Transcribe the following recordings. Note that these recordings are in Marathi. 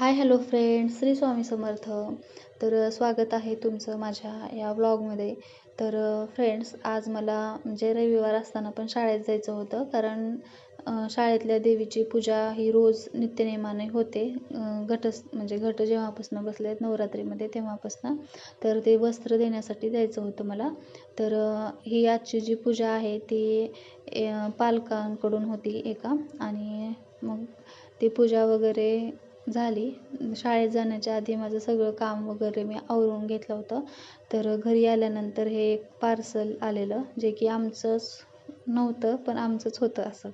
Hi hello friends Shri Swami Samarth. तर स्वागत आहे तुमचं माझ्या या व्लॉगमध्ये तर फ्रेंड्स आज मला म्हणजे रविवार असताना पण शाळेत जायचं होतं. कारण शाळेतल्या देवीची पूजा ही रोज नित्यनेमाने होते. घटस म्हणजे घट जेव्हापासून बसले आहेत नवरात्रीमध्ये तेव्हापासून. तर ते वस्त्र देण्यासाठी जायचं होतं मला. तर ही आजची जी पूजा आहे ती पालकांकडून होती एका. आणि मग ती पूजा वगैरे झाली. शाळेत जाण्याच्या आधी माझं सगळं काम वगैरे मी आवरून घेतलं होतं. तर घरी आल्यानंतर हे एक पार्सल आलेलं जे की आमचंच नव्हतं पण आमचंच होतं असं.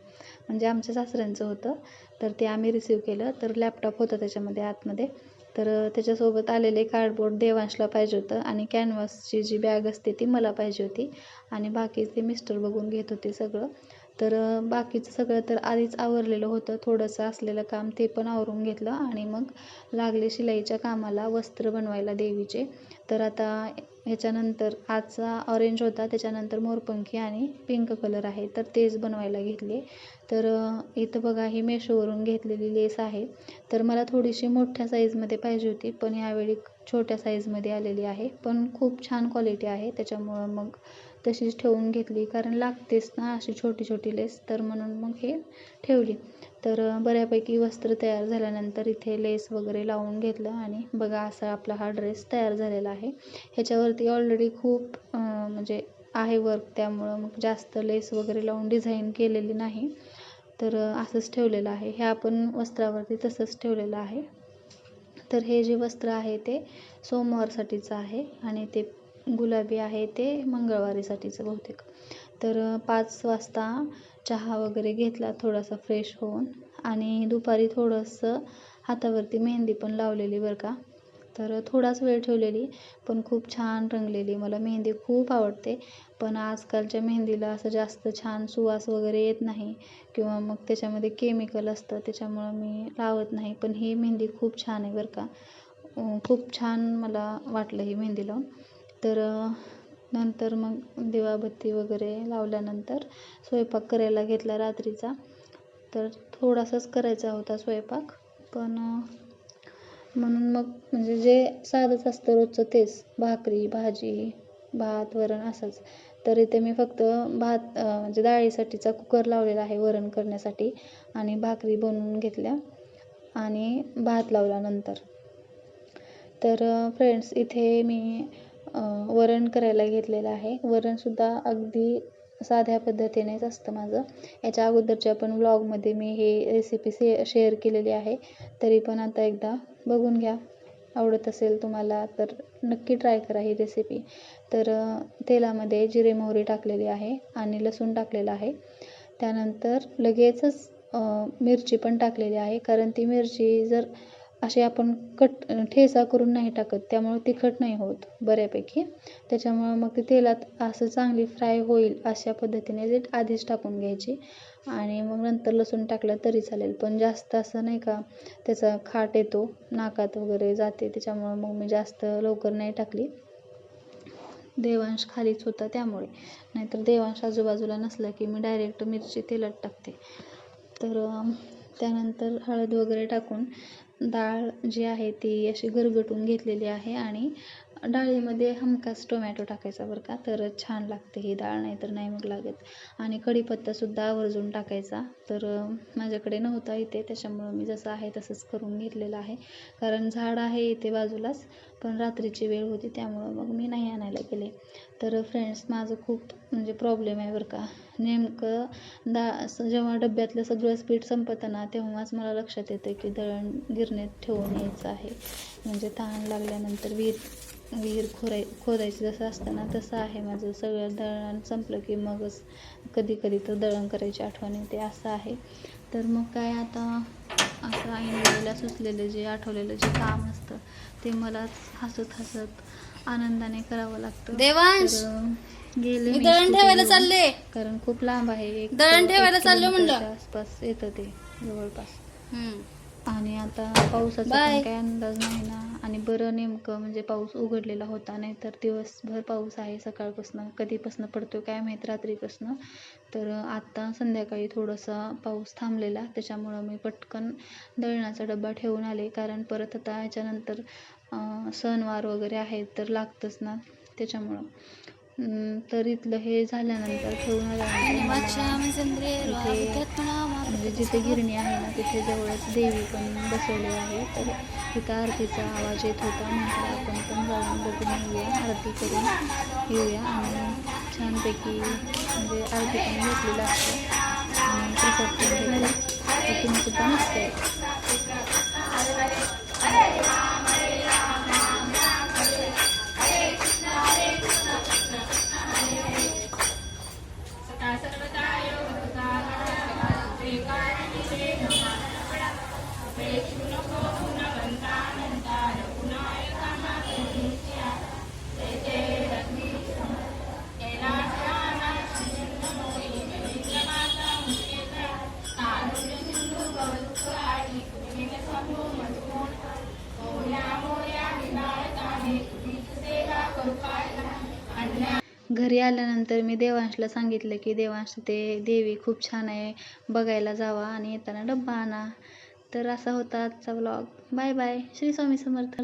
म्हणजे आमच्या सासऱ्यांचं होतं. तर ते आम्ही रिसीव केलं. तर लॅपटॉप होतं त्याच्यामध्ये आतमध्ये. तर त्याच्यासोबत आलेले कार्डबोर्ड देवांशला पाहिजे होतं आणि कॅनव्हासची जी बॅग असते ती मला पाहिजे होती. आणि बाकी ते मिस्टर बघून घेत होते सगळं. तर बाकीचं सगळं तर आधीच आवरलेलं होतं. थोडंसं असलेलं काम ते पण आवरून घेतलं आणि मग लागले शिलाईच्या कामाला वस्त्र बनवायला देवीचे. तर आता ह्याच्यानंतर आजचा ऑरेंज होता त्याच्यानंतर मोरपंखी आणि पिंक कलर आहे. तर तेच बनवायला घेतले. तर इथं बघा ही मेशोवरून घेतलेली लेस आहे. तर मला थोडीशी मोठ्या साईजमध्ये पाहिजे होती पण यावेळी छोट्या साईजमध्ये आलेली आहे. पण खूप छान क्वालिटी आहे. त्याच्यामुळं मग तशीच ठेवून घेतली. कारण लागतेच ना अशी छोटी छोटी लेस. तर म्हणून मग हे ठेवली. तर बऱ्यापैकी वस्त्र तयार झाल्यानंतर इथे लेस वगैरे लावून घेतलं. आणि बघा असा आपला हा ड्रेस तयार झालेला आहे. ह्याच्यावरती ऑलरेडी खूप म्हणजे आहे वर्क त्यामुळं मग जास्त लेस वगैरे लावून डिझाईन केलेली नाही. तर असंच ठेवलेलं आहे. हे आपण वस्त्रावरती तसंच ठेवलेलं आहे. तर हे जे वस्त्र आहे ते सोमवारसाठीचं आहे. आणि ते गुलाबी आहे ते मंगळवारीसाठीचं बहुतेक. तर पाच वाजता चहा वगैरे घेतला थोडासा फ्रेश होऊन. आणि दुपारी थोडंसं हातावरती मेहंदी पण लावलेली बरं का. तर थोडाच वेळ ठेवलेली पण खूप छान रंगलेली. मला मेहंदी खूप आवडते. पण आजकालच्या मेहंदीला असं जास्त छान सुवास वगैरे येत नाही. किंवा मग त्याच्यामध्ये केमिकल असतं त्याच्यामुळं मी लावत नाही. पण ही मेहंदी खूप छान आहे बरं का. खूप छान मला वाटलं ही मेहंदी लावून. तर नंतर मग दिवाबत्ती वगैरे लावल्यानंतर स्वयंपाक करायला घेतला रात्रीचा. तर थोडासाच करायचा होता स्वयंपाक. पण म्हणून मग म्हणजे जे साधंच असतं रोजचं तेच. भाकरी भाजी भात वरण असंच. तर इथे मी फक्त भात म्हणजे डाळीसाठीचा कुकर लावलेला आहे वरण करण्यासाठी. आणि भाकरी बनवून घेतल्या. आणि भात लावला नंतर. तर फ्रेंड्स इथे मी वरण करायला घेतलेलं आहे. वरणसुद्धा अगदी साध्या पद्धतीनेच असतं माझं. याच्या अगोदरच्या पण व्लॉगमध्ये मी हे रेसिपी से शेअर केलेली आहे. तरी पण आता एकदा बघून घ्या. आवडत असेल तुम्हाला तर नक्की ट्राय करा ही रेसिपी तर तेलामध्ये जिरे मोहरी टाकलेली आहे आणि लसूण टाकलेलं आहे. त्यानंतर लगेचच मिरची पण टाकलेली आहे. कारण ती मिरची जर असे आपण कट ठेचा करून नाही टाकत त्यामुळं तिखट नाही होत बऱ्यापैकी. त्याच्यामुळं मग ते तेलात असं चांगली फ्राय होईल अशा पद्धतीने ते आधीच टाकून घ्यायची. आणि मग नंतर लसूण टाकलं तरी चालेल पण जास्त असं नाही का त्याचा खाट येतो नाकात वगैरे जाते त्याच्यामुळं मग मी जास्त लवकर नाही टाकली. देवांश खालीच होता त्यामुळे. नाहीतर देवांश आजूबाजूला नसला की मी डायरेक्ट मिरची तेलात टाकते. तर त्यानंतर हळद वगैरे टाकून डाळ जी आहे ती अशी गरगटून घेतलेली आहे आणि डाळीमध्ये हमखास टोमॅटो टाकायचा बरं का तर छान लागते ही डाळ नाही तर नाही मग लागत. आणि कढीपत्तासुद्धा आवर्जून टाकायचा तर माझ्याकडे नव्हता इथे त्याच्यामुळं मी जसं आहे तसंच करून घेतलेलं आहे. कारण झाड आहे इथे बाजूलाच पण रात्रीची वेळ होती त्यामुळं मग मी नाही आणायला गेले. तर फ्रेंड्स माझं खूप म्हणजे प्रॉब्लेम आहे बरं का. नेमकं दा जेव्हा डब्यातलं सगळं स्पीड संपतं ना तेव्हाच मला लक्षात येतं की दळण गिरणीत ठेवून यायचं आहे. म्हणजे तहान लागल्यानंतर विहीर विहीर खोराय खोदायचं जसं असतं ना तसं आहे माझं सगळं दळण संपलं की मगच कधी कधी तर दळण करायची आठवण येते असं आहे तर मग काय आता असं वेळेला सुचलेलं जे आठवलेलं जे काम असतं ते मलाच हसत हसत आनंदाने करावं लागतं देवांश गेले दळण ठेवायला. चालले कारण खूप लांब आहे दळण ठेवायला चाललो म्हणलं. आसपास येतं ते जवळपास. आणि आता पावसाचा Bye. पण काही अंदाज नाही ना. आणि बरं नेमकं म्हणजे पाऊस उघडलेला होता नाही तर दिवसभर पाऊस आहे सकाळपासून कधीपासून पडतो काय माहीत रात्रीपासून. तर आत्ता संध्याकाळी थोडंसं पाऊस थांबलेला त्याच्यामुळं मी पटकन दळणाचा डबा ठेवून आले. कारण परत आता ह्याच्यानंतर सणवार वगैरे आहेत तर लागतंच ना त्याच्यामुळं. तर इथलं हे झाल्यानंतर ठेवून आल्यानंतर इथे म्हणजे जिथे गिरणी आहे ना तिथे जवळच देवी पण बसवली आहे. तर तिथं आरतीचा आवाज येत होता. म्हटलं आपण पण जाऊन बघून येऊया. आरती करून येऊया. आणि छानपैकी म्हणजे आरती पण घेतलेलं असतं. आणि प्रसाद पण घेतला. तर तुम्ही सुद्धा मस्त आहे. घरी आल्यानंतर मी देवांशला सांगितलं की देवांश ते देवी खूप छान आहे बघायला जावा आणि येताना डब्बा आणा. तर असा होता आजचा vlog bye bye Shri Swami Samarth.